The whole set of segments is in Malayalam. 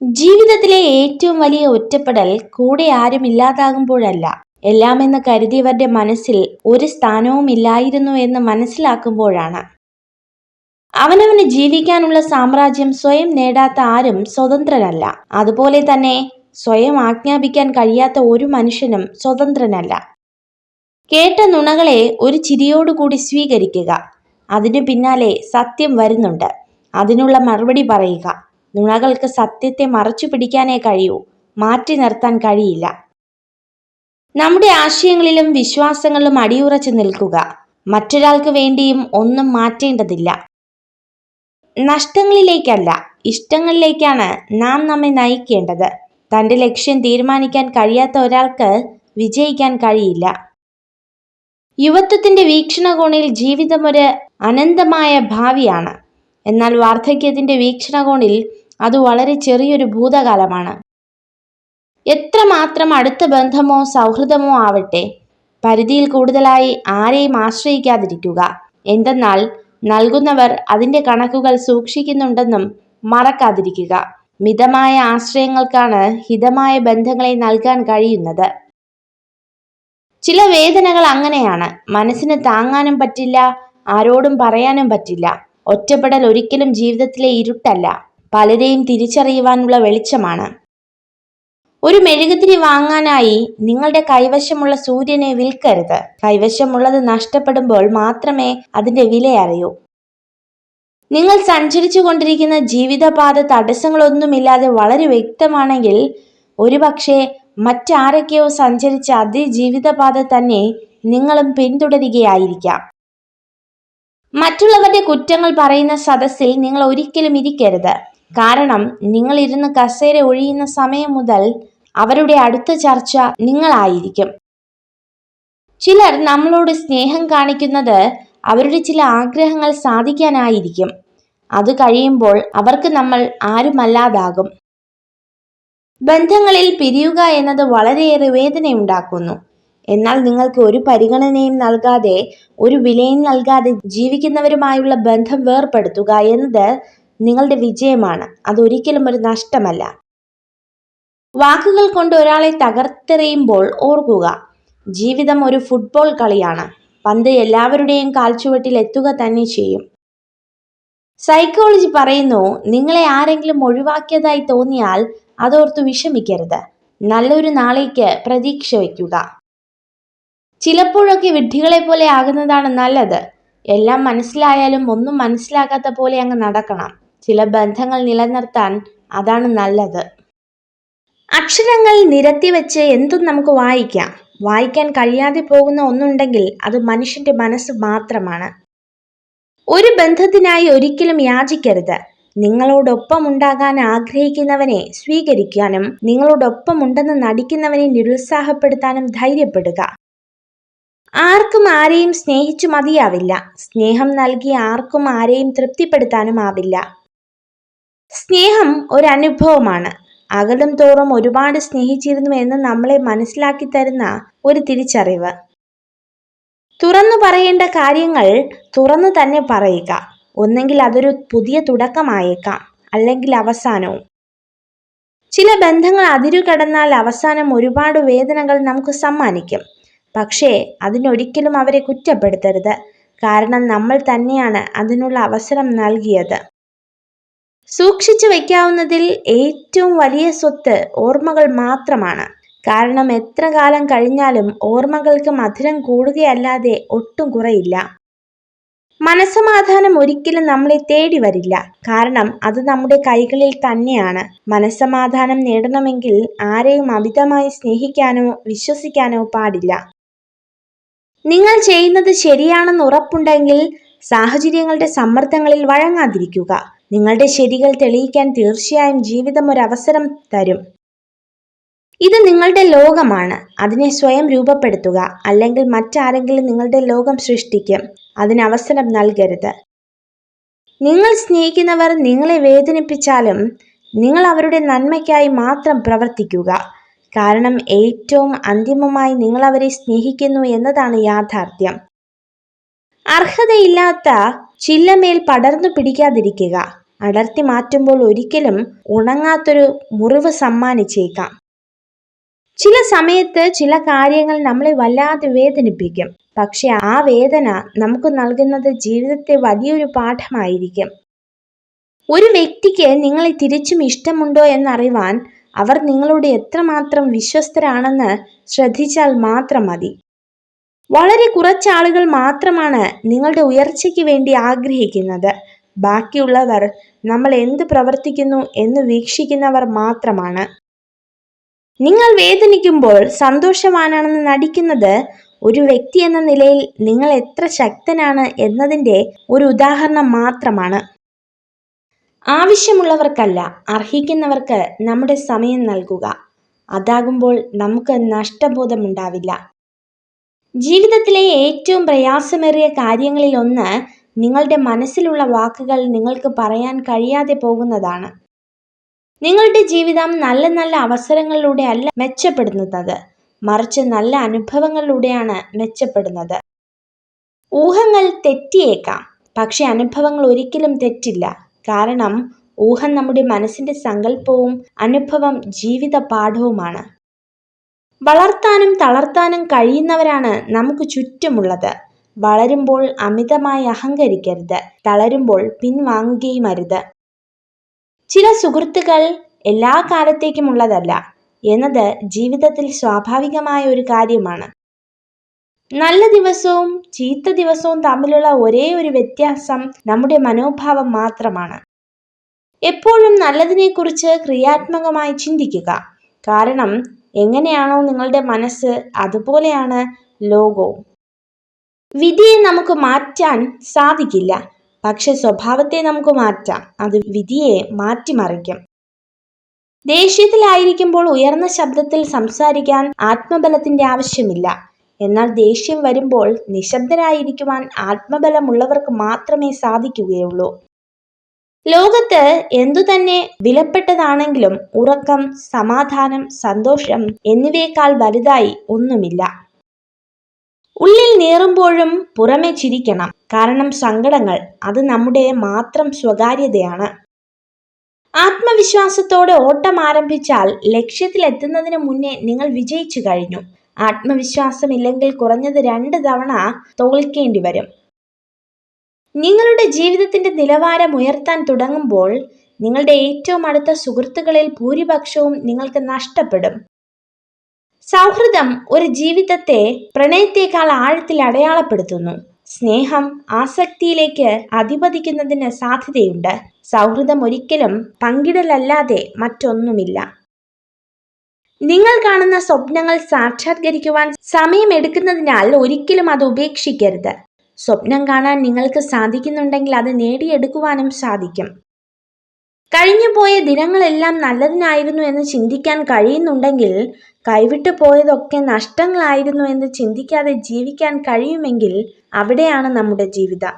ജീവിതത്തിലെ ഏറ്റവും വലിയ ഒറ്റപ്പെടൽ കൂടെ ആരും ഇല്ലാതാകുമ്പോഴല്ല. എല്ലാമെന്ന് കരുതിയവരുടെ മനസ്സിൽ ഒരു സ്ഥാനവും ഇല്ലായിരുന്നു എന്ന് മനസ്സിലാക്കുമ്പോഴാണ്. അവനവന് ജീവിക്കാനുള്ള സാമ്രാജ്യം സ്വയം നേടാത്ത ആരും സ്വതന്ത്രനല്ല. അതുപോലെ തന്നെ സ്വയം ആജ്ഞാപിക്കാൻ കഴിയാത്ത ഒരു മനുഷ്യനും സ്വതന്ത്രനല്ല. കേട്ട നുണകളെ ഒരു ചിരിയോടുകൂടി സ്വീകരിക്കുക. അതിനു പിന്നാലെ സത്യം വരുന്നുണ്ട്. അതിനുള്ള മറുപടി പറയുക. നുണകൾക്ക് സത്യത്തെ മറച്ചു പിടിക്കാനേ കഴിയൂ. മാറ്റി നിർത്താൻ കഴിയില്ല. നമ്മുടെ ആശയങ്ങളിലും വിശ്വാസങ്ങളിലും അടിയുറച്ചു നിൽക്കുക. മറ്റൊരാൾക്ക് വേണ്ടിയും ഒന്നും മാറ്റേണ്ടതില്ല. നഷ്ടങ്ങളിലേക്കല്ല ഇഷ്ടങ്ങളിലേക്കാണ് നാം നമ്മെ നയിക്കേണ്ടത്. തന്റെ ലക്ഷ്യം തീരുമാനിക്കാൻ കഴിയാത്ത ഒരാൾക്ക് വിജയിക്കാൻ കഴിയില്ല. യുവത്വത്തിന്റെ വീക്ഷണകോണിൽ ജീവിതം ഒരു അനന്തമായ ഭാവിയാണ്. എന്നാൽ വാർദ്ധക്യത്തിന്റെ വീക്ഷണകോണിൽ അത് വളരെ ചെറിയൊരു ഭൂതകാലമാണ്. എത്രമാത്രം അടുത്ത ബന്ധമോ സൗഹൃദമോ ആവട്ടെ പരിധിയിൽ കൂടുതലായി ആരെയും ആശ്രയിക്കാതിരിക്കുക. എന്തെന്നാൽ നൽകുന്നവർ അതിന്റെ കണക്കുകൾ സൂക്ഷിക്കുന്നുണ്ടെന്നും മറക്കാതിരിക്കുക. മിതമായ ആശ്രയങ്ങൾക്കാണ് ഹിതമായ ബന്ധങ്ങളെ നൽകാൻ കഴിയുന്നത്. ചില വേദനകൾ അങ്ങനെയാണ്. മനസ്സിന് താങ്ങാനും പറ്റില്ല ആരോടും പറയാനും പറ്റില്ല. ഒറ്റപ്പെടൽ ഒരിക്കലും ജീവിതത്തിലെ ഇരുട്ടല്ല. പലരെയും തിരിച്ചറിയുവാനുള്ള വെളിച്ചമാണ്. ഒരു മെഴുകുതിരി വാങ്ങാനായി നിങ്ങളുടെ കൈവശമുള്ള സൂര്യനെ വിൽക്കരുത്. കൈവശമുള്ളത് നഷ്ടപ്പെടുമ്പോൾ മാത്രമേ അതിന്റെ വില അറിയൂ. നിങ്ങൾ സഞ്ചരിച്ചു കൊണ്ടിരിക്കുന്ന ജീവിതപാത തടസ്സങ്ങളൊന്നുമില്ലാതെ വളരെ വ്യക്തമാണെങ്കിൽ ഒരുപക്ഷെ മറ്റാരൊക്കെയോ സഞ്ചരിച്ച അതേ ജീവിതപാത തന്നെ നിങ്ങളും പിന്തുടരുകയായിരിക്കാം. മറ്റുള്ളവരുടെ കുറ്റങ്ങൾ പറയുന്ന സദസ്സിൽ നിങ്ങൾ ഒരിക്കലും ഇരിക്കരുത്. കാരണം നിങ്ങൾ ഇരുന്ന് കസേര ഒഴിയുന്ന സമയം മുതൽ അവരുടെ അടുത്ത ചർച്ച നിങ്ങളായിരിക്കും. ചിലർ നമ്മളോട് സ്നേഹം കാണിക്കുന്നത് അവരുടെ ചില ആഗ്രഹങ്ങൾ സാധിക്കാനായിരിക്കും. അത് കഴിയുമ്പോൾ അവർക്ക് നമ്മൾ ആരുമല്ലാതാകും. ബന്ധങ്ങളിൽ പിരിയുക എന്നത് വളരെയേറെ വേദനയുണ്ടാക്കുന്നു. എന്നാൽ നിങ്ങൾക്ക് ഒരു പരിഗണനയും നൽകാതെ ഒരു വിലയും നൽകാതെ ജീവിക്കുന്നവരുമായുള്ള ബന്ധം വേർപെടുത്തുക എന്നത് നിങ്ങളുടെ വിജയമാണ്. അതൊരിക്കലും ഒരു നഷ്ടമല്ല. വാക്കുകൾ കൊണ്ട് ഒരാളെ തകർത്തെറിയുമ്പോൾ ഓർക്കുക ജീവിതം ഒരു ഫുട്ബോൾ കളിയാണ്. പന്ത് എല്ലാവരുടെയും കാൽച്ചുവട്ടിൽ എത്തുക തന്നെ ചെയ്യും. സൈക്കോളജി പറയുന്നു നിങ്ങളെ ആരെങ്കിലും ഒഴിവാക്കിയതായി തോന്നിയാൽ അതോർത്ത് വിഷമിക്കരുത്. നല്ലൊരു നാളേക്ക് പ്രതീക്ഷ വയ്ക്കുക. ചിലപ്പോഴൊക്കെ വിഡ്ഢികളെ പോലെ ആകുന്നതാണ് നല്ലത്. എല്ലാം മനസ്സിലായാലും ഒന്നും മനസ്സിലാകാത്ത പോലെ അങ്ങ് നടക്കണം. ചില ബന്ധങ്ങൾ നിലനിർത്താൻ അതാണ് നല്ലത്. അക്ഷരങ്ങൾ നിരത്തി വെച്ച് എന്തും നമുക്ക് വായിക്കാം. വായിക്കാൻ കഴിയാതെ പോകുന്ന ഒന്നുണ്ടെങ്കിൽ അത് മനുഷ്യന്റെ മനസ്സ് മാത്രമാണ്. ഒരു ബന്ധത്തിനായി ഒരിക്കലും യാചിക്കരുത്. നിങ്ങളോടൊപ്പം ഉണ്ടാകാൻ ആഗ്രഹിക്കുന്നവനെ സ്വീകരിക്കാനും നിങ്ങളോടൊപ്പം ഉണ്ടെന്ന് നടിക്കുന്നവനെ നിരുത്സാഹപ്പെടുത്താനും ധൈര്യപ്പെടുക. ആർക്കും ആരെയും സ്നേഹിച്ചു മതിയാവില്ല. സ്നേഹം നൽകി ആർക്കും ആരെയും തൃപ്തിപ്പെടുത്താനും ആവില്ല. സ്നേഹം ഒരനുഭവമാണ്. അകലും തോറും ഒരുപാട് സ്നേഹിച്ചിരുന്നു എന്ന് നമ്മളെ മനസ്സിലാക്കി തരുന്ന ഒരു തിരിച്ചറിവ്. തുറന്നു പറയേണ്ട കാര്യങ്ങൾ തുറന്നു തന്നെ പറയുക. ഒന്നെങ്കിൽ അതൊരു പുതിയ തുടക്കമായേക്കാം. അല്ലെങ്കിൽ അവസാനവും. ചില ബന്ധങ്ങൾ അതിരു കടന്നാൽ അവസാനം ഒരുപാട് വേദനകൾ നമുക്ക് സമ്മാനിക്കും. പക്ഷേ അതിനൊരിക്കലും അവരെ കുറ്റപ്പെടുത്തരുത്. കാരണം നമ്മൾ തന്നെയാണ് അതിനുള്ള അവസരം നൽകിയത്. സൂക്ഷിച്ചു വയ്ക്കാവുന്നതിൽ ഏറ്റവും വലിയ സ്വത്ത് ഓർമ്മകൾ മാത്രമാണ്. കാരണം എത്ര കാലം കഴിഞ്ഞാലും ഓർമ്മകൾക്ക് മധുരം കൂടുകയല്ലാതെ ഒട്ടും കുറയില്ല. മനസ്സമാധാനം ഒരിക്കലും നമ്മളെ തേടി വരില്ല. കാരണം അത് നമ്മുടെ കൈകളിൽ തന്നെയാണ്. മനസ്സമാധാനം നേടണമെങ്കിൽ ആരെയും അമിതമായി സ്നേഹിക്കാനോ വിശ്വസിക്കാനോ പാടില്ല. നിങ്ങൾ ചെയ്യുന്നത് ശരിയാണെന്ന് ഉറപ്പുണ്ടെങ്കിൽ സാഹചര്യങ്ങളുടെ സമ്മർദ്ദങ്ങളിൽ വഴങ്ങാതിരിക്കുക. നിങ്ങളുടെ ശരികൾ തെളിയിക്കാൻ തീർച്ചയായും ജീവിതം ഒരു അവസരം തരും. ഇത് നിങ്ങളുടെ ലോകമാണ്. അതിനെ സ്വയം രൂപപ്പെടുത്തുക. അല്ലെങ്കിൽ മറ്റാരെങ്കിലും നിങ്ങളുടെ ലോകം സൃഷ്ടിക്കും. അതിന് അവസരം നൽകരുത്. നിങ്ങൾ സ്നേഹിക്കുന്നവർ നിങ്ങളെ വേദനിപ്പിച്ചാലും നിങ്ങൾ അവരുടെ നന്മയ്ക്കായി മാത്രം പ്രവർത്തിക്കുക. കാരണം ഏറ്റവും അന്തിമമായി നിങ്ങൾ അവരെ സ്നേഹിക്കുന്നു എന്നതാണ് യാഥാർത്ഥ്യം. അർഹതയില്ലാത്ത ചില്ലമേൽ പടർന്നു പിടിക്കാതിരിക്കുക. അടർത്തി മാറ്റുമ്പോൾ ഒരിക്കലും ഉണങ്ങാത്തൊരു മുറിവ് സമ്മാനിച്ചേക്കാം. ചില സമയത്ത് ചില കാര്യങ്ങൾ നമ്മളെ വല്ലാതെ വേദനിപ്പിക്കും. പക്ഷെ ആ വേദന നമുക്ക് നൽകുന്നത് ജീവിതത്തെ വലിയൊരു പാഠമായിരിക്കും. ഒരു വ്യക്തിക്ക് നിങ്ങളെ തിരിച്ചും ഇഷ്ടമുണ്ടോ എന്നറിയുവാൻ അവർ നിങ്ങളോട് എത്രമാത്രം വിശ്വസ്തരാണെന്ന് ശ്രദ്ധിച്ചാൽ മാത്രം മതി. വളരെ കുറച്ച് ആളുകൾ മാത്രമാണ് നിങ്ങളുടെ ഉയർച്ചയ്ക്ക് വേണ്ടി ആഗ്രഹിക്കുന്നത്. ബാക്കിയുള്ളവർ നമ്മൾ എന്ത് പ്രവർത്തിക്കുന്നു എന്ന് വീക്ഷിക്കുന്നവർ മാത്രമാണ്. നിങ്ങൾ വേദനിക്കുമ്പോൾ സന്തോഷവാനാണെന്ന് നടിക്കുന്നത് ഒരു വ്യക്തി എന്ന നിലയിൽ നിങ്ങൾ എത്ര ശക്തനാണ് എന്നതിന്റെ ഒരു ഉദാഹരണം മാത്രമാണ്. ആവശ്യമുള്ളവർക്കല്ല അർഹിക്കുന്നവർക്ക് നമ്മുടെ സമയം നൽകുക. അതാകുമ്പോൾ നമുക്ക് നഷ്ടബോധമുണ്ടാവില്ല. ജീവിതത്തിലെ ഏറ്റവും പ്രയാസമേറിയ കാര്യങ്ങളിൽ ഒന്ന് നിങ്ങളുടെ മനസ്സിലുള്ള വാക്കുകൾ നിങ്ങൾക്ക് പറയാൻ കഴിയാതെ പോകുന്നതാണ്. നിങ്ങളുടെ ജീവിതം നല്ല നല്ല അവസരങ്ങളിലൂടെ അല്ല മെച്ചപ്പെടുന്നത്. മറിച്ച് നല്ല അനുഭവങ്ങളിലൂടെയാണ് മെച്ചപ്പെടുന്നത്. ഊഹങ്ങൾ തെറ്റിയേക്കാം. പക്ഷെ അനുഭവങ്ങൾ ഒരിക്കലും തെറ്റില്ല. കാരണം ഊഹം നമ്മുടെ മനസ്സിന്റെ സങ്കല്പവും അനുഭവം ജീവിത പാഠവുമാണ് വളർത്താനും തളർത്താനും കഴിയുന്നവരാണ് നമുക്ക് ചുറ്റുമുള്ളത്. വളരുമ്പോൾ അമിതമായി അഹങ്കരിക്കരുത്. തളരുമ്പോൾ പിൻവാങ്ങുകയും അരുത് ചില സുഹൃത്തുക്കൾ എല്ലാ കാലത്തേക്കും ഉള്ളതല്ല. എന്നത് ജീവിതത്തിൽ സ്വാഭാവികമായ ഒരു കാര്യമാണ്. നല്ല ദിവസവും ചീത്ത ദിവസവും തമ്മിലുള്ള ഒരേ ഒരു വ്യത്യാസം നമ്മുടെ മനോഭാവം മാത്രമാണ്. എപ്പോഴും നല്ലതിനെക്കുറിച്ച് ക്രിയാത്മകമായി ചിന്തിക്കുക. കാരണം എങ്ങനെയാണോ നിങ്ങളുടെ മനസ്സ് അതുപോലെയാണ് ലോകവും. വിധിയെ നമുക്ക് മാറ്റാൻ സാധിക്കില്ല. പക്ഷെ സ്വഭാവത്തെ നമുക്ക് മാറ്റാം. അത് വിധിയെ മാറ്റിമറിക്കും. ദേഷ്യത്തിലായിരിക്കുമ്പോൾ ഉയർന്ന ശബ്ദത്തിൽ സംസാരിക്കാൻ ആത്മബലത്തിന്റെ ആവശ്യമില്ല. എന്നാൽ ദേഷ്യം വരുമ്പോൾ നിശബ്ദരായിരിക്കുവാൻ ആത്മബലമുള്ളവർക്ക് മാത്രമേ സാധിക്കുകയുള്ളൂ. ലോകത്ത് എന്തുതന്നെ വിലപ്പെട്ടതാണെങ്കിലും ഉറക്കം സമാധാനം സന്തോഷം എന്നിവയേക്കാൾ വലുതായി ഒന്നുമില്ല. ഉള്ളിൽ നീറുമ്പോഴും പുറമെ ചിരിക്കണം. കാരണം സങ്കടങ്ങൾ അത് നമ്മുടെ മാത്രം സ്വകാര്യതയാണ്. ആത്മവിശ്വാസത്തോടെ ഓട്ടം ആരംഭിച്ചാൽ ലക്ഷ്യത്തിലെത്തുന്നതിന് മുന്നേ നിങ്ങൾ വിജയിച്ചു കഴിഞ്ഞു. ആത്മവിശ്വാസമില്ലെങ്കിൽ കുറഞ്ഞത് രണ്ട് തവണ തോൽക്കേണ്ടി വരും. നിങ്ങളുടെ ജീവിതത്തിന്റെ നിലവാരം ഉയർത്താൻ തുടങ്ങുമ്പോൾ നിങ്ങളുടെ ഏറ്റവും അടുത്ത സുഹൃത്തുക്കളിൽ ഭൂരിപക്ഷവും നിങ്ങൾക്ക് നഷ്ടപ്പെടും. സൗഹൃദം ഒരു ജീവിതത്തെ പ്രണയത്തെക്കാൾ ആഴത്തിൽ അടയാളപ്പെടുത്തുന്നു. സ്നേഹം ആസക്തിയിലേക്ക് അധിപതിക്കുന്നതിന് സാധ്യതയുണ്ട്. സൗഹൃദം ഒരിക്കലും പങ്കിടലല്ലാതെ മറ്റൊന്നുമില്ല. നിങ്ങൾ കാണുന്ന സ്വപ്നങ്ങൾ സാക്ഷാത്കരിക്കുവാൻ സമയമെടുക്കുന്നതിനാൽ ഒരിക്കലും അത് ഉപേക്ഷിക്കരുത്. സ്വപ്നം കാണാൻ നിങ്ങൾക്ക് സാധിക്കുന്നുണ്ടെങ്കിൽ അത് നേടിയെടുക്കുവാനും സാധിക്കും. കഴിഞ്ഞു പോയ ദിനങ്ങളെല്ലാം നല്ലതിനായിരുന്നു എന്ന് ചിന്തിക്കാൻ കഴിയുന്നുണ്ടെങ്കിൽ കൈവിട്ടു പോയതൊക്കെ നഷ്ടങ്ങളായിരുന്നു എന്ന് ചിന്തിക്കാതെ ജീവിക്കാൻ കഴിയുമെങ്കിൽ അവിടെയാണ് നമ്മുടെ ജീവിതം.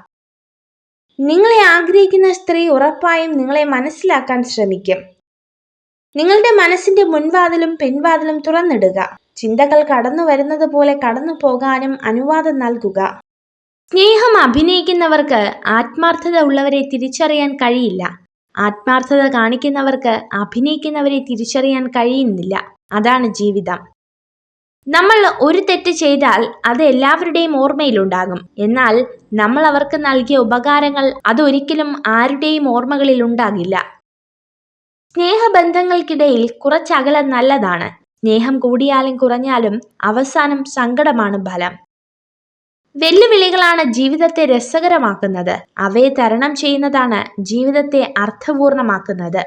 നിങ്ങളെ ആഗ്രഹിക്കുന്ന സ്ത്രീ ഉറപ്പായും നിങ്ങളെ മനസ്സിലാക്കാൻ ശ്രമിക്കും. നിങ്ങളുടെ മനസ്സിന്റെ മുൻവാതിലും പിൻവാതിലും തുറന്നിടുക. ചിന്തകൾ കടന്നു വരുന്നത് പോലെ കടന്നു പോകാനും അനുവാദം നൽകുക. സ്നേഹം അഭിനയിക്കുന്നവർക്ക് ആത്മാർത്ഥത ഉള്ളവരെ തിരിച്ചറിയാൻ കഴിയില്ല. ആത്മാർത്ഥത കാണിക്കുന്നവർക്ക് അഭിനയിക്കുന്നവരെ തിരിച്ചറിയാൻ കഴിയുന്നില്ല. അതാണ് ജീവിതം. നമ്മൾ ഒരു തെറ്റ് ചെയ്താൽ അത് എല്ലാവരുടെയും ഓർമ്മയിലുണ്ടാകും. എന്നാൽ നമ്മൾ അവർക്ക് നൽകിയ ഉപകാരങ്ങൾ അതൊരിക്കലും ആരുടെയും ഓർമ്മകളിൽ ഉണ്ടാകില്ല. സ്നേഹബന്ധങ്ങൾക്കിടയിൽ കുറച്ചകലം നല്ലതാണ്. സ്നേഹം കൂടിയാലും കുറഞ്ഞാലും അവസാനം സങ്കടമാണ് ഫലം. വെല്ലുവിളികളാണ് ജീവിതത്തെ രസകരമാക്കുന്നത്. അവയെ തരണം ചെയ്യുന്നതാണ് ജീവിതത്തെ അർത്ഥപൂർണമാക്കുന്നത്.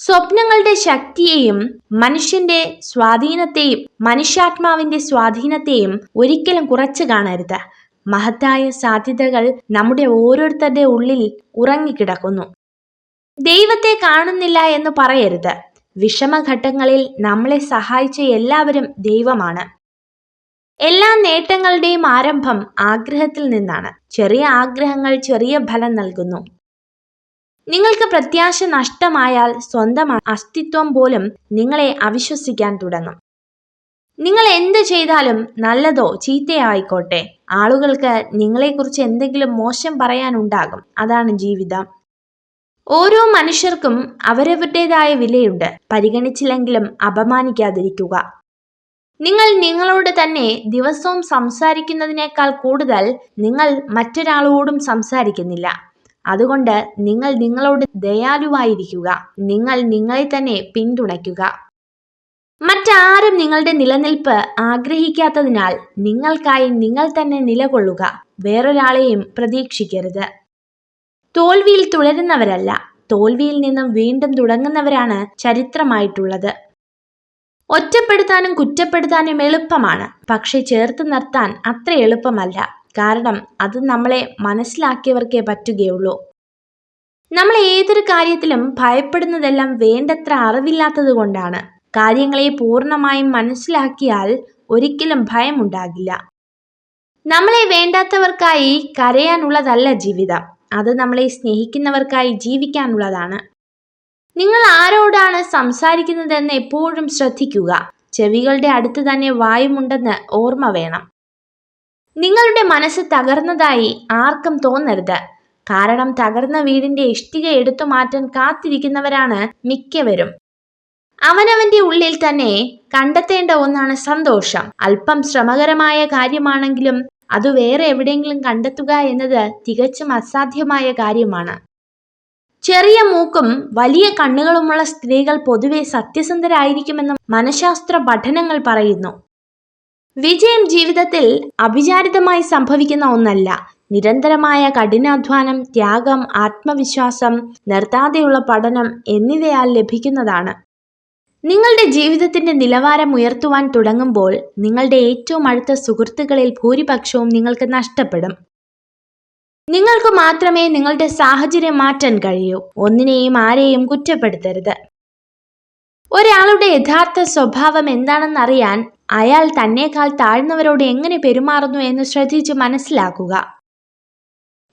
സ്വപ്നങ്ങളുടെ ശക്തിയെയും മനുഷ്യന്റെ സ്വാധീനത്തെയും മനുഷ്യാത്മാവിന്റെ സ്വാധീനത്തെയും ഒരിക്കലും കുറച്ചു കാണരുത്. മഹത്തായ സാധ്യതകൾ നമ്മുടെ ഓരോരുത്തരുടെ ഉള്ളിൽ ഉറങ്ങിക്കിടക്കുന്നു. ദൈവത്തെ കാണുന്നില്ല എന്ന് പറയരുത്. വിഷമഘട്ടങ്ങളിൽ നമ്മളെ സഹായിച്ച എല്ലാവരും ദൈവമാണ്. എല്ലാ നേട്ടങ്ങളുടെയും ആരംഭം ആഗ്രഹത്തിൽ നിന്നാണ്. ചെറിയ ആഗ്രഹങ്ങൾ ചെറിയ ഫലം നൽകുന്നു. നിങ്ങൾക്ക് പ്രത്യാശ നഷ്ടമായാൽ സ്വന്തം അസ്തിത്വം പോലും നിങ്ങളെ അവിശ്വസിക്കാൻ തുടങ്ങും. നിങ്ങൾ എന്ത് ചെയ്താലും നല്ലതോ ചീത്തയോ ആയിക്കോട്ടെ ആളുകൾക്ക് നിങ്ങളെക്കുറിച്ച് എന്തെങ്കിലും മോശം പറയാനുണ്ടാകും. അതാണ് ജീവിതം. ഓരോ മനുഷ്യർക്കും അവരവരുടേതായ വിലയുണ്ട്. പരിഗണിച്ചില്ലെങ്കിലും അപമാനിക്കാതിരിക്കുക. നിങ്ങൾ നിങ്ങളോട് തന്നെ ദിവസവും സംസാരിക്കുന്നതിനേക്കാൾ കൂടുതൽ നിങ്ങൾ മറ്റൊരാളോടും സംസാരിക്കുന്നില്ല. അതുകൊണ്ട് നിങ്ങൾ നിങ്ങളോട് ദയാലുവായിരിക്കുക. നിങ്ങൾ നിങ്ങളെ തന്നെ പിന്തുണയ്ക്കുക. മറ്റാരും നിങ്ങളുടെ നിലനിൽപ്പ് ആഗ്രഹിക്കാത്തതിനാൽ നിങ്ങൾക്കായി നിങ്ങൾ തന്നെ നിലകൊള്ളുക. വേറൊരാളെയും പ്രതീക്ഷിക്കരുത്. തോൽവിയിൽ തുടരുന്നവരല്ല. തോൽവിയിൽ നിന്നും വീണ്ടും തുടങ്ങുന്നവരാണ് ചരിത്രമായിട്ടുള്ളത്. ഒറ്റപ്പെടുത്താനും കുറ്റപ്പെടുത്താനും എളുപ്പമാണ്. പക്ഷെ ചേർത്ത് നിർത്താൻ അത്ര എളുപ്പമല്ല. കാരണം അത് നമ്മളെ മനസ്സിലാക്കിയവർക്കേ പറ്റുകയുള്ളൂ. നമ്മൾ ഏതൊരു കാര്യത്തിലും ഭയപ്പെടുന്നതെല്ലാം വേണ്ടത്ര അറിവില്ലാത്തത് കൊണ്ടാണ്. കാര്യങ്ങളെ പൂർണമായും മനസ്സിലാക്കിയാൽ ഒരിക്കലും ഭയമുണ്ടാകില്ല. നമ്മളെ വേണ്ടാത്തവർക്കായി കരയാനുള്ളതല്ല ജീവിതം. അത് നമ്മളെ സ്നേഹിക്കുന്നവർക്കായി ജീവിക്കാനുള്ളതാണ്. നിങ്ങൾ ആരോടാണ് സംസാരിക്കുന്നതെന്ന് എപ്പോഴും ശ്രദ്ധിക്കുക. ചെവികളുടെ അടുത്ത് തന്നെ വായുമുണ്ടെന്ന് ഓർമ്മ വേണം. നിങ്ങളുടെ മനസ്സ് തകർന്നതായി ആർക്കും തോന്നരുത്. കാരണം തകർന്ന വീടിന്റെ ഇഷ്ടിക എടുത്തു മാറ്റാൻ കാത്തിരിക്കുന്നവരാണ് മിക്കവരും. അവനവന്റെ ഉള്ളിൽ തന്നെ കണ്ടെത്തേണ്ട ഒന്നാണ് സന്തോഷം. അല്പം ശ്രമകരമായ കാര്യമാണെങ്കിലും അത് വേറെ എവിടെയെങ്കിലും കണ്ടെത്തുക എന്നത് തികച്ചും അസാധ്യമായ കാര്യമാണ്. ചെറിയ മൂക്കും വലിയ കണ്ണുകളുമുള്ള സ്ത്രീകൾ പൊതുവെ സത്യസന്ധരായിരിക്കുമെന്ന് മനഃശാസ്ത്ര പഠനങ്ങൾ പറയുന്നു. വിജയം ജീവിതത്തിൽ അവിചാരിതമായി സംഭവിക്കുന്ന ഒന്നല്ല. നിരന്തരമായ കഠിനാധ്വാനം ത്യാഗം ആത്മവിശ്വാസം നിർത്താതെയുള്ള പഠനം എന്നിവയാൽ ലഭിക്കുന്നതാണ്. നിങ്ങളുടെ ജീവിതത്തിന്റെ നിലവാരം ഉയർത്തുവാൻ തുടങ്ങുമ്പോൾ നിങ്ങളുടെ ഏറ്റവും അടുത്ത സുഹൃത്തുക്കളിൽ ഭൂരിപക്ഷവും നിങ്ങൾക്ക് നഷ്ടപ്പെടും. നിങ്ങൾക്ക് മാത്രമേ നിങ്ങളുടെ സാഹചര്യം മാറ്റാൻ കഴിയൂ. ഒന്നിനെയും ആരെയും കുറ്റപ്പെടുത്തരുത്. ഒരാളുടെ യഥാർത്ഥ സ്വഭാവം എന്താണെന്നറിയാൻ അയാൾ തന്നേക്കാൾ താഴ്ന്നവരോട് എങ്ങനെ പെരുമാറുന്നു എന്ന് ശ്രദ്ധിച്ച് മനസ്സിലാക്കുക.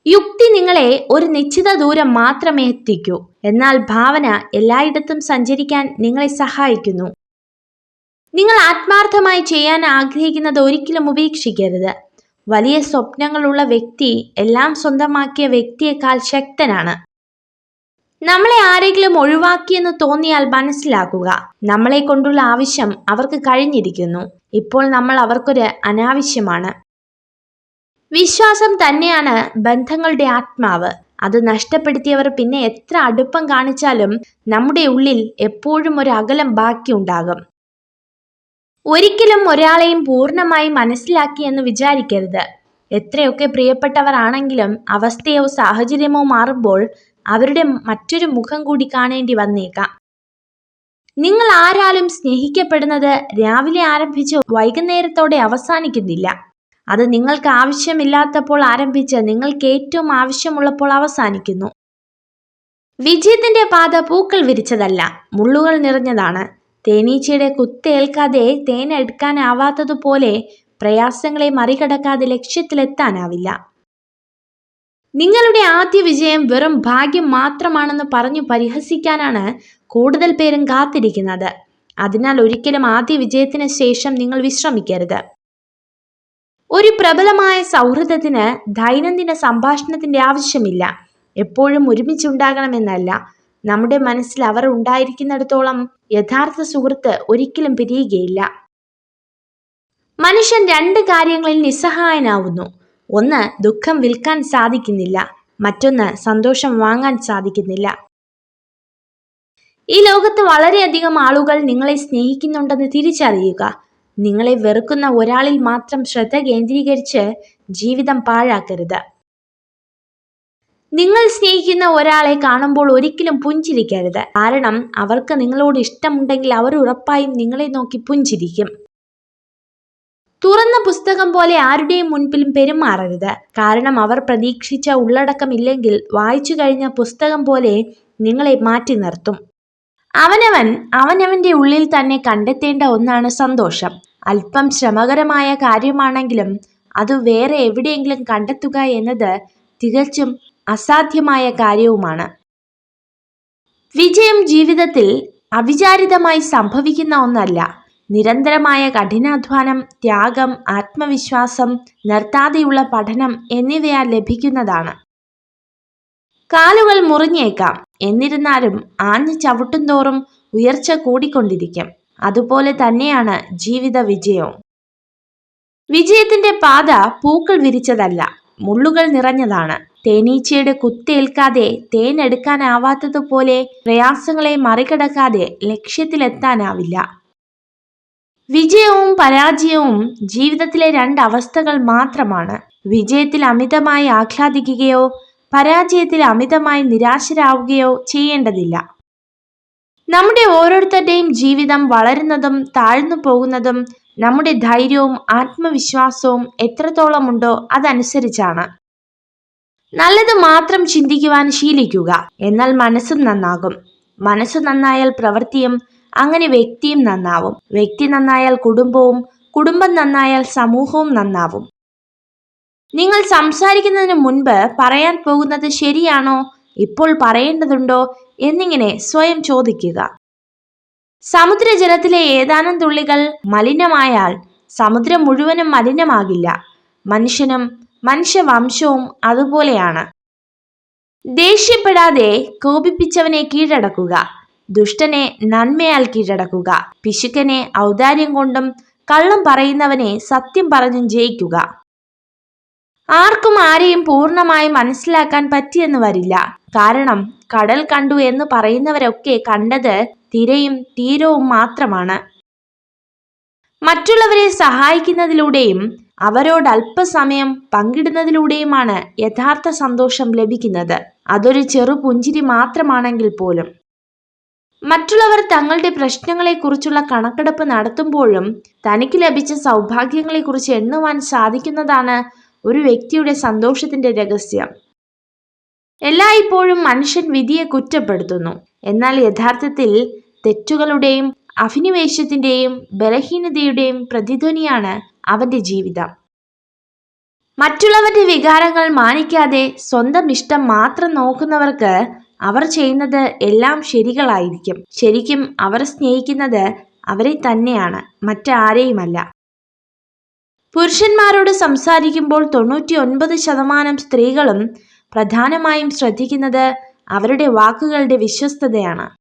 യുക്തി നിങ്ങളെ ഒരു നിശ്ചിത ദൂരം മാത്രമേ എത്തിക്കൂ. എന്നാൽ ഭാവന എല്ലായിടത്തും സഞ്ചരിക്കാൻ നിങ്ങളെ സഹായിക്കുന്നു. നിങ്ങൾ ആത്മാർത്ഥമായി ചെയ്യാൻ ആഗ്രഹിക്കുന്നത് ഒരിക്കലും ഉപേക്ഷിക്കരുത്. വലിയ സ്വപ്നങ്ങളുള്ള വ്യക്തി എല്ലാം സ്വന്തമാക്കിയ വ്യക്തിയേക്കാൾ ശക്തനാണ്. നമ്മളെ ആരെങ്കിലും ഒഴിവാക്കിയെന്ന് തോന്നിയാൽ മനസ്സിലാക്കുക. നമ്മളെ കൊണ്ടുള്ള ആവശ്യം അവർക്ക് കഴിഞ്ഞിരിക്കുന്നു. ഇപ്പോൾ നമ്മൾ അവർക്കൊരു അനാവശ്യമാണ്. വിശ്വാസം തന്നെയാണ് ബന്ധങ്ങളുടെ ആത്മാവ്. അത് നഷ്ടപ്പെടുത്തിയവർ പിന്നെ എത്ര അടുപ്പം കാണിച്ചാലും നമ്മുടെ ഉള്ളിൽ എപ്പോഴും ഒരു അകലം ബാക്കിയുണ്ടാകും. ഒരിക്കലും ഒരാളെയും പൂർണമായി മനസ്സിലാക്കി എന്ന് വിചാരിക്കരുത്. എത്രയൊക്കെ പ്രിയപ്പെട്ടവരാണെങ്കിലും അവസ്ഥയോ സാഹചര്യമോ മാറുമ്പോൾ അവരുടെ മറ്റൊരു മുഖം കൂടി കാണേണ്ടി വന്നേക്കാം. നിങ്ങൾ ആരാലും സ്നേഹിക്കപ്പെടുന്നത് രാവിലെ ആരംഭിച്ച് വൈകുന്നേരത്തോടെ അവസാനിക്കുന്നില്ല. അത് നിങ്ങൾക്ക് ആവശ്യമില്ലാത്തപ്പോൾ ആരംഭിച്ച് നിങ്ങൾക്ക് ഏറ്റവും ആവശ്യമുള്ളപ്പോൾ അവസാനിക്കുന്നു. വിജയത്തിന്റെ പാത പൂക്കൾ വിരിച്ചതല്ല മുള്ളുകൾ നിറഞ്ഞതാണ്. തേനീച്ചയുടെ കുത്തേൽക്കാതെ തേൻ എടുക്കാനാവാത്തതുപോലെ പ്രയാസങ്ങളെ മറികടക്കാതെ ലക്ഷ്യത്തിലെത്താനാവില്ല. നിങ്ങളുടെ ആദ്യ വിജയം വെറും ഭാഗ്യം മാത്രമാണെന്ന് പറഞ്ഞു പരിഹസിക്കാനാണ് കൂടുതൽ പേരും കാത്തിരിക്കുന്നത്. അതിനാൽ ഒരിക്കലും ആദ്യ വിജയത്തിന് ശേഷം നിങ്ങൾ വിശ്രമിക്കരുത്. ഒരു പ്രബലമായ സൗഹൃദത്തിന് ദൈനംദിന സംഭാഷണത്തിന്റെ ആവശ്യമില്ല. എപ്പോഴും ഒരുമിച്ചുണ്ടാകണമെന്നല്ല. നമ്മുടെ മനസ്സിൽ അവർ ഉണ്ടായിരിക്കുന്നിടത്തോളം യഥാർത്ഥ സുഹൃത്ത് ഒരിക്കലും പിരിയുകയില്ല. മനുഷ്യൻ രണ്ട് കാര്യങ്ങളിൽ നിസ്സഹായനാവുന്നു. ഒന്ന് ദുഃഖം വിൽക്കാൻ സാധിക്കുന്നില്ല. മറ്റൊന്ന് സന്തോഷം വാങ്ങാൻ സാധിക്കുന്നില്ല. ഈ ലോകത്ത് വളരെയധികം ആളുകൾ നിങ്ങളെ സ്നേഹിക്കുന്നുണ്ടെന്ന് തിരിച്ചറിയുക. നിങ്ങളെ വെറുക്കുന്ന ഒരാളിൽ മാത്രം ശ്രദ്ധ കേന്ദ്രീകരിച്ച് ജീവിതം പാഴാക്കരുത്. നിങ്ങൾ സ്നേഹിക്കുന്ന ഒരാളെ കാണുമ്പോൾ ഒരിക്കലും പുഞ്ചിരിക്കരുത്. കാരണം അവർക്ക് നിങ്ങളോട് ഇഷ്ടമുണ്ടെങ്കിൽ അവർ ഉറപ്പായും നിങ്ങളെ നോക്കി പുഞ്ചിരിക്കും. തുറന്ന പുസ്തകം പോലെ ആരുടെയും മുൻപിലും പെരുമാറരുത്. കാരണം അവർ പ്രതീക്ഷിച്ച ഉള്ളടക്കമില്ലെങ്കിൽ വായിച്ചു കഴിഞ്ഞ പുസ്തകം പോലെ നിങ്ങളെ മാറ്റി നിർത്തും. അവനവൻ അവനവന്റെ ഉള്ളിൽ തന്നെ കണ്ടെത്തേണ്ട ഒന്നാണ് സന്തോഷം. അല്പം ശ്രമകരമായ കാര്യമാണെങ്കിലും അത് വേറെ എവിടെയെങ്കിലും കണ്ടെത്തുക എന്നത് തികച്ചും അസാധ്യമായ കാര്യവുമാണ്. വിജയം ജീവിതത്തിൽ അവിചാരിതമായി സംഭവിക്കുന്ന ഒന്നല്ല. നിരന്തരമായ കഠിനാധ്വാനം ത്യാഗം ആത്മവിശ്വാസം നിർത്താതെയുള്ള പഠനം എന്നിവയാൽ ലഭിക്കുന്നതാണ്. കാലുകൾ മുറിഞ്ഞേക്കാം. എന്നിരുന്നാലും ആഞ്ഞു ചവിട്ടുംതോറും ഉയർച്ച കൂടിക്കൊണ്ടിരിക്കും. അതുപോലെ തന്നെയാണ് ജീവിത വിജയവും. വിജയത്തിന്റെ പാത പൂക്കൾ വിരിച്ചതല്ല മുള്ളുകൾ നിറഞ്ഞതാണ്. തേനീച്ചയുടെ കുത്തേൽക്കാതെ തേനെടുക്കാനാവാത്തതുപോലെ പ്രയാസങ്ങളെ മറികടക്കാതെ ലക്ഷ്യത്തിലെത്താനാവില്ല. വിജയവും പരാജയവും ജീവിതത്തിലെ രണ്ട് അവസ്ഥകൾ മാത്രമാണ്. വിജയത്തിൽ അമിതമായി ആഹ്ലാദിക്കുകയോ പരാജയത്തിൽ അമിതമായി നിരാശരാവുകയോ ചെയ്യേണ്ടതില്ല. നമ്മുടെ ഓരോരുത്തരുടെയും ജീവിതം വളരുന്നതും താഴ്ന്നു പോകുന്നതും നമ്മുടെ ധൈര്യവും ആത്മവിശ്വാസവും എത്രത്തോളമുണ്ടോ അതനുസരിച്ചാണ്. നല്ലത് മാത്രം ചിന്തിക്കുവാൻ ശീലിക്കുക. എന്നാൽ മനസ്സും നന്നാകും. മനസ്സ് നന്നായാൽ പ്രവൃത്തിയും അങ്ങനെ വ്യക്തിയും നന്നാവും. വ്യക്തി നന്നായാൽ കുടുംബവും കുടുംബം നന്നായാൽ സമൂഹവും നന്നാവും. നിങ്ങൾ സംസാരിക്കുന്നതിന് മുൻപ് പറയാൻ പോകുന്നത് ശരിയാണോ? ഇപ്പോൾ പറയേണ്ടതുണ്ടോ? എന്നിങ്ങനെ സ്വയം ചോദിക്കുക. സമുദ്രജലത്തിലെ ഏതാനും തുള്ളികൾ മലിനമായാൽ സമുദ്രം മുഴുവനും മലിനമാകില്ല. മനുഷ്യനും മനുഷ്യവംശവും അതുപോലെയാണ്. ദേഷ്യപ്പെടാതെ കോപിപ്പിച്ചവനെ കീഴടക്കുക. ദുഷ്ടനെ നന്മയാൽ കീഴടക്കുക. പിശുക്കനെ ഔദാര്യം കൊണ്ടും കള്ളം പറയുന്നവനെ സത്യം പറഞ്ഞും ജയിക്കുക. ആർക്കും ആരെയും പൂർണമായി മനസ്സിലാക്കാൻ പറ്റിയെന്ന് വരില്ല. കാരണം കടൽ കണ്ടു എന്ന് പറയുന്നവരൊക്കെ കണ്ടത് തിരയും തീരവും മാത്രമാണ്. മറ്റുള്ളവരെ സഹായിക്കുന്നതിലൂടെയും അവരോട് അല്പസമയം പങ്കിടുന്നതിലൂടെയുമാണ് യഥാർത്ഥ സന്തോഷം ലഭിക്കുന്നത്. അതൊരു ചെറു പുഞ്ചിരി മാത്രമാണെങ്കിൽ പോലും. മറ്റുള്ളവർ തങ്ങളുടെ പ്രശ്നങ്ങളെക്കുറിച്ചുള്ള കണക്കെടുപ്പ് നടത്തുമ്പോഴും തനിക്ക് ലഭിച്ച സൗഭാഗ്യങ്ങളെക്കുറിച്ച് എണ്ണുവാൻ സാധിക്കുന്നതാണ് ഒരു വ്യക്തിയുടെ സന്തോഷത്തിന്റെ രഹസ്യം. എല്ലായ്പ്പോഴും മനുഷ്യൻ വിധിയെ കുറ്റപ്പെടുത്തുന്നു. എന്നാൽ യഥാർത്ഥത്തിൽ തെറ്റുകളുടെയും അഭിനിവേശത്തിന്റെയും ബലഹീനതയുടെയും പ്രതിധ്വനിയാണ് അവന്റെ ജീവിതം. മറ്റുള്ളവരുടെ വികാരങ്ങൾ മാനിക്കാതെ സ്വന്തം ഇഷ്ടം മാത്രം നോക്കുന്നവർക്ക് അവർ ചെയ്യുന്നത് എല്ലാം ശരികളായിരിക്കും. ശരിക്കും അവർ സ്നേഹിക്കുന്നത് അവരെ തന്നെയാണ് മറ്റാരെയുമല്ല. പുരുഷന്മാരോട് സംസാരിക്കുമ്പോൾ തൊണ്ണൂറ്റി ഒൻപത് ശതമാനം സ്ത്രീകളും പ്രധാനമായും ശ്രദ്ധിക്കുന്നത് അവരുടെ വാക്കുകളുടെ വിശ്വസ്തതയാണ്.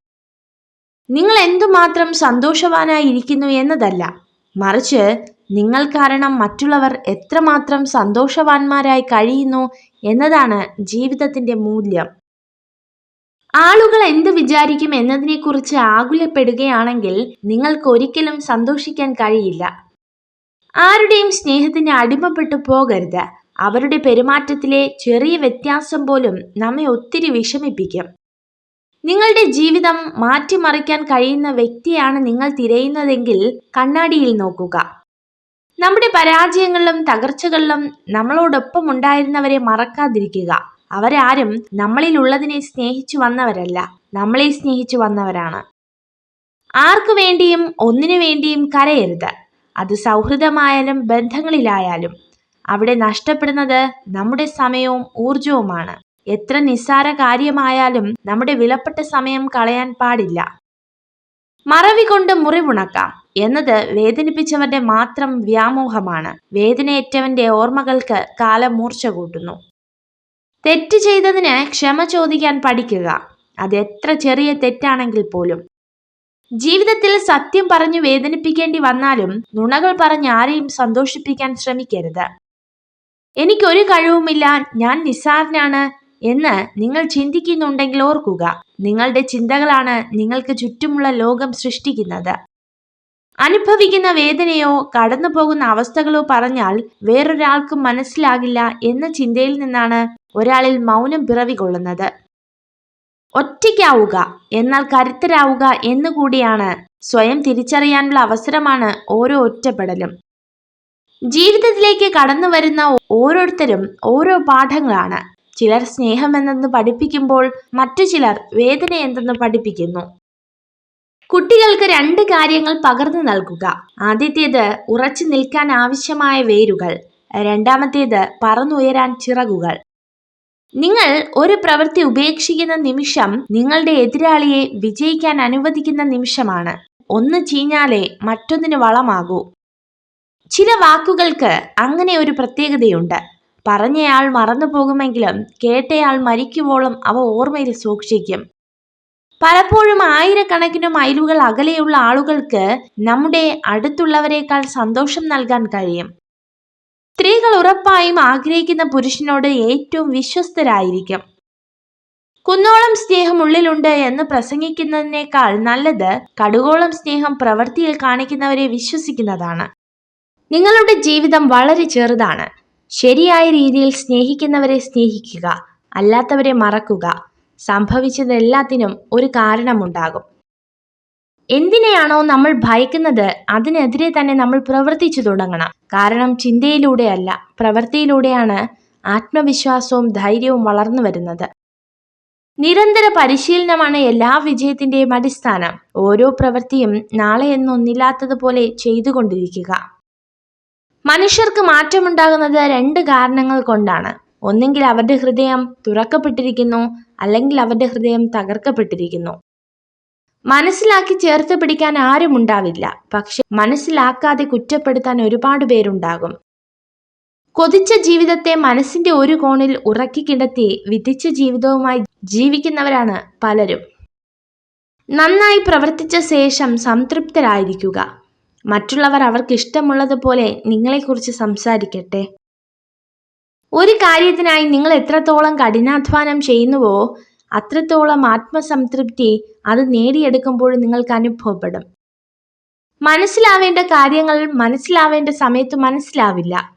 നിങ്ങൾ എന്തുമാത്രം സന്തോഷവാനായിരിക്കുന്നു എന്നതല്ല. മറിച്ച് നിങ്ങൾ കാരണം മറ്റുള്ളവർ എത്രമാത്രം സന്തോഷവാന്മാരായി കഴിയുന്നു എന്നതാണ് ജീവിതത്തിന്റെ മൂല്യം. ആളുകൾ എന്ത് വിചാരിക്കും എന്നതിനെക്കുറിച്ച് ആകുലപ്പെടുകയാണെങ്കിൽ നിങ്ങൾക്ക് ഒരിക്കലും സന്തോഷിക്കാൻ കഴിയില്ല. ആരുടെയും സ്നേഹത്തിന് അടിമപ്പെട്ടു പോകരുത്. അവരുടെ പെരുമാറ്റത്തിലെ ചെറിയ വ്യത്യാസം പോലും നമ്മെ ഒത്തിരി വിഷമിപ്പിക്കും. നിങ്ങളുടെ ജീവിതം മാറ്റിമറിക്കാൻ കഴിയുന്ന വ്യക്തിയാണ് നിങ്ങൾ തിരയുന്നതെങ്കിൽ കണ്ണാടിയിൽ നോക്കുക. നമ്മുടെ പരാജയങ്ങളിലും തകർച്ചകളിലും നമ്മളോടൊപ്പം ഉണ്ടായിരുന്നവരെ മറക്കാതിരിക്കുക. അവരാരും നമ്മളിൽ ഉള്ളതിനെ സ്നേഹിച്ചു വന്നവരല്ല നമ്മളെ സ്നേഹിച്ചു വന്നവരാണ്. ആർക്കു വേണ്ടിയും ഒന്നിനു വേണ്ടിയും കരയരുത്. അത് സൗഹൃദമായാലും ബന്ധങ്ങളിലായാലും. അവിടെ നഷ്ടപ്പെടുന്നത് നമ്മുടെ സമയവും ഊർജവുമാണ് എത്ര നിസ്സാര കാര്യമായാലും നമ്മുടെ വിലപ്പെട്ട സമയം കളയാൻ പാടില്ല. മറവി കൊണ്ട് മുറിവുണക്കാം എന്നത് വേദനിപ്പിച്ചവന്റെ മാത്രം വ്യാമോഹമാണ്. വേദനയേറ്റവന്റെ ഓർമ്മകൾക്ക് കാലം മൂർച്ച കൂട്ടുന്നു. തെറ്റ് ചെയ്തതിന് ക്ഷമ ചോദിക്കാൻ പഠിക്കുക. അത് എത്ര ചെറിയ തെറ്റാണെങ്കിൽ പോലും. ജീവിതത്തിൽ സത്യം പറഞ്ഞു വേദനിപ്പിക്കേണ്ടി വന്നാലും നുണകൾ പറഞ്ഞ് ആരെയും സന്തോഷിപ്പിക്കാൻ ശ്രമിക്കരുത്. എനിക്കൊരു കഴിവുമില്ല. ഞാൻ നിസ്സാരനാണ്. എന്ന് നിങ്ങൾ ചിന്തിക്കുന്നുണ്ടെങ്കിൽ ഓർക്കുക. നിങ്ങളുടെ ചിന്തകളാണ് നിങ്ങൾക്ക് ചുറ്റുമുള്ള ലോകം സൃഷ്ടിക്കുന്നത്. അനുഭവിക്കുന്ന വേദനയോ കടന്നു പോകുന്ന അവസ്ഥകളോ പറഞ്ഞാൽ വേറൊരാൾക്കും മനസ്സിലാകില്ല എന്ന ചിന്തയിൽ നിന്നാണ് ഒരാളിൽ മൗനം പിറവികൊള്ളുന്നത്. ഒറ്റയ്ക്കാവുക എന്നാൽ കരുത്തരാവുക എന്നുകൂടിയാണ് സ്വയം തിരിച്ചറിയാനുള്ള അവസരമാണ് ഓരോ ഒറ്റപ്പെടലും. ജീവിതത്തിലേക്ക് കടന്നു വരുന്ന ഓരോരുത്തരും ഓരോ പാഠങ്ങളാണ്. ചിലർ സ്നേഹം എന്തെന്ന് പഠിപ്പിക്കുമ്പോൾ മറ്റു ചിലർ വേദന എന്തെന്ന് പഠിപ്പിക്കുന്നു. കുട്ടികൾക്ക് രണ്ട് കാര്യങ്ങൾ പകർന്നു നൽകുക. ആദ്യത്തേത് ഉറച്ചു നിൽക്കാൻ ആവശ്യമായ വേരുകൾ. രണ്ടാമത്തേത് പറന്നുയരാൻ ചിറകുകൾ. നിങ്ങൾ ഒരു പ്രവൃത്തി ഉപേക്ഷിക്കുന്ന നിമിഷം നിങ്ങളുടെ എതിരാളിയെ വിജയിക്കാൻ അനുവദിക്കുന്ന നിമിഷമാണ്. ഒന്ന് ചീഞ്ഞാലേ മറ്റൊന്നിന് വളമാകൂ. ചില വാക്കുകൾക്ക് അങ്ങനെ ഒരു പ്രത്യേകതയുണ്ട്. പറഞ്ഞയാൾ മറന്നു പോകുമെങ്കിലും കേട്ടയാൾ മരിക്കുവോളം അവ ഓർമ്മയിൽ സൂക്ഷിക്കും. പലപ്പോഴും ആയിരക്കണക്കിന് മൈലുകൾ അകലെയുള്ള ആളുകൾക്ക് നമ്മുടെ അടുത്തുള്ളവരെക്കാൾ സന്തോഷം നൽകാൻ കഴിയും. സ്ത്രീകൾ ഉറപ്പായും ആഗ്രഹിക്കുന്ന പുരുഷനോട് ഏറ്റവും വിശ്വസ്തരായിരിക്കും. കുന്നോളം സ്നേഹം ഉള്ളിലുണ്ട് എന്ന് പ്രസംഗിക്കുന്നതിനേക്കാൾ നല്ലത് കടുകോളം സ്നേഹം പ്രവൃത്തിയിൽ കാണിക്കുന്നവരെ വിശ്വസിക്കുന്നതാണ്. നിങ്ങളുടെ ജീവിതം വളരെ ചെറുതാണ്. ശരിയായ രീതിയിൽ സ്നേഹിക്കുന്നവരെ സ്നേഹിക്കുക അല്ലാത്തവരെ മറക്കുക സംഭവിച്ചതെല്ലാത്തിനും ഒരു കാരണമുണ്ടാകും. എന്തിനെയാണോ നമ്മൾ ഭയക്കുന്നത് അതിനെതിരെ തന്നെ നമ്മൾ പ്രവർത്തിച്ചു തുടങ്ങണം. കാരണം ചിന്തയിലൂടെയല്ല പ്രവൃത്തിയിലൂടെയാണ് ആത്മവിശ്വാസവും ധൈര്യവും വളർന്നു വരുന്നത്. നിരന്തര പരിശീലനമാണ് എല്ലാ വിജയത്തിന്റെയും അടിസ്ഥാനം. ഓരോ പ്രവൃത്തിയും നാളെ എന്നൊന്നില്ലാത്തതുപോലെ ചെയ്തുകൊണ്ടിരിക്കുക. മനുഷ്യർക്ക് മാറ്റമുണ്ടാകുന്നത് രണ്ട് കാരണങ്ങൾ കൊണ്ടാണ്. ഒന്നെങ്കിൽ അവരുടെ ഹൃദയം തുറക്കപ്പെട്ടിരിക്കുന്നു അല്ലെങ്കിൽ അവരുടെ ഹൃദയം തകർക്കപ്പെട്ടിരിക്കുന്നു. മനസ്സിലാക്കി ചേർത്ത് പിടിക്കാൻ ആരും ഉണ്ടാവില്ല. പക്ഷെ മനസ്സിലാക്കാതെ കുറ്റപ്പെടുത്താൻ ഒരുപാട് പേരുണ്ടാകും. കൊതിച്ച ജീവിതത്തെ മനസ്സിന്റെ ഒരു കോണിൽ ഉറക്കി കിടത്തി വിധിച്ച ജീവിതവുമായി ജീവിക്കുന്നവരാണ് പലരും. നന്നായി പ്രവർത്തിച്ച ശേഷം സംതൃപ്തരായിരിക്കുക. മറ്റുള്ളവർ അവർക്ക് ഇഷ്ടമുള്ളതുപോലെ നിങ്ങളെക്കുറിച്ച് സംസാരിക്കട്ടെ. ഒരു കാര്യത്തിനായി നിങ്ങൾ എത്രത്തോളം കഠിനാധ്വാനം ചെയ്യുന്നുവോ അത്രത്തോളം ആത്മസംതൃപ്തി അത് നേടിയെടുക്കുമ്പോൾ നിങ്ങൾക്ക് അനുഭവപ്പെടും. മനസ്സിലാവേണ്ട കാര്യങ്ങൾ മനസ്സിലാവേണ്ട സമയത്ത് മനസ്സിലാവില്ല.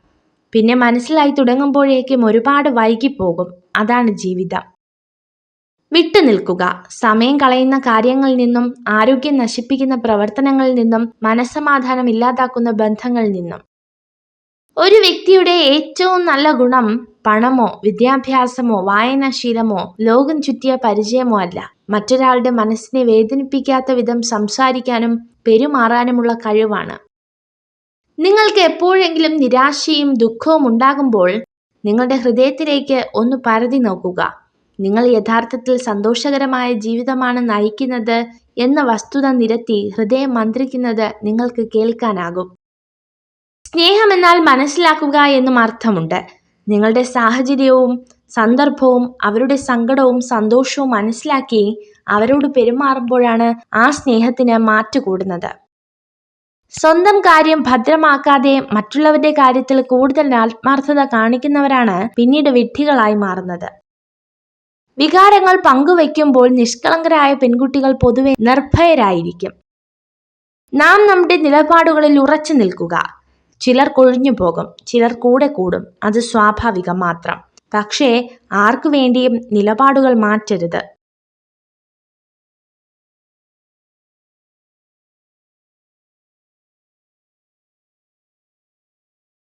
പിന്നെ മനസ്സിലായി തുടങ്ങുമ്പോഴേക്കും ഒരുപാട് വൈകിപ്പോകും. അതാണ് ജീവിതം. വിട്ടു നിൽക്കുക. സമയം കളയുന്ന കാര്യങ്ങളിൽ നിന്നും ആരോഗ്യം നശിപ്പിക്കുന്ന പ്രവർത്തനങ്ങളിൽ നിന്നും മനസ്സമാധാനം ഇല്ലാതാക്കുന്ന ബന്ധങ്ങളിൽ നിന്നും. ഒരു വ്യക്തിയുടെ ഏറ്റവും നല്ല ഗുണം പണമോ വിദ്യാഭ്യാസമോ വായനാശീലമോ ലോകം ചുറ്റിയ പരിചയമോ അല്ല. മറ്റൊരാളുടെ മനസ്സിനെ വേദനിപ്പിക്കാത്ത വിധം സംസാരിക്കാനും പെരുമാറാനുമുള്ള കഴിവാണ്. നിങ്ങൾക്ക് എപ്പോഴെങ്കിലും നിരാശയും ദുഃഖവും ഉണ്ടാകുമ്പോൾ നിങ്ങളുടെ ഹൃദയത്തിലേക്ക് ഒന്ന് പരതി നോക്കുക. നിങ്ങൾ യഥാർത്ഥത്തിൽ സന്തോഷകരമായ ജീവിതമാണ് നയിക്കുന്നത് എന്ന വസ്തുത നിരത്തി ഹൃദയം മന്ത്രിക്കുന്നത് നിങ്ങൾക്ക് കേൾക്കാനാകും. സ്നേഹമെന്നാൽ മനസ്സിലാക്കുക എന്നും അർത്ഥമുണ്ട്. നിങ്ങളുടെ സാഹചര്യവും സന്ദർഭവും അവരുടെ സങ്കടവും സന്തോഷവും മനസ്സിലാക്കി അവരോട് പെരുമാറുമ്പോഴാണ് ആ സ്നേഹത്തിന് മാറ്റുകൂടുന്നത് സ്വന്തം കാര്യം ഭദ്രമാക്കാതെ മറ്റുള്ളവരുടെ കാര്യത്തിൽ കൂടുതൽ ആത്മാർത്ഥത കാണിക്കുന്നവരാണ് പിന്നീട് വിഡ്ഢികളായി മാറുന്നത്. വികാരങ്ങൾ പങ്കുവയ്ക്കുമ്പോൾ നിഷ്കളങ്കരായ പെൺകുട്ടികൾ പൊതുവെ നിർഭയരായിരിക്കും. നാം നമ്മുടെ നിലപാടുകളിൽ ഉറച്ചു നിൽക്കുക. ചിലർ കൊഴിഞ്ഞു പോകും ചിലർ കൂടെ കൂടും അത് സ്വാഭാവികം മാത്രം. പക്ഷേ ആർക്കു വേണ്ടിയും നിലപാടുകൾ മാറ്റരുത്.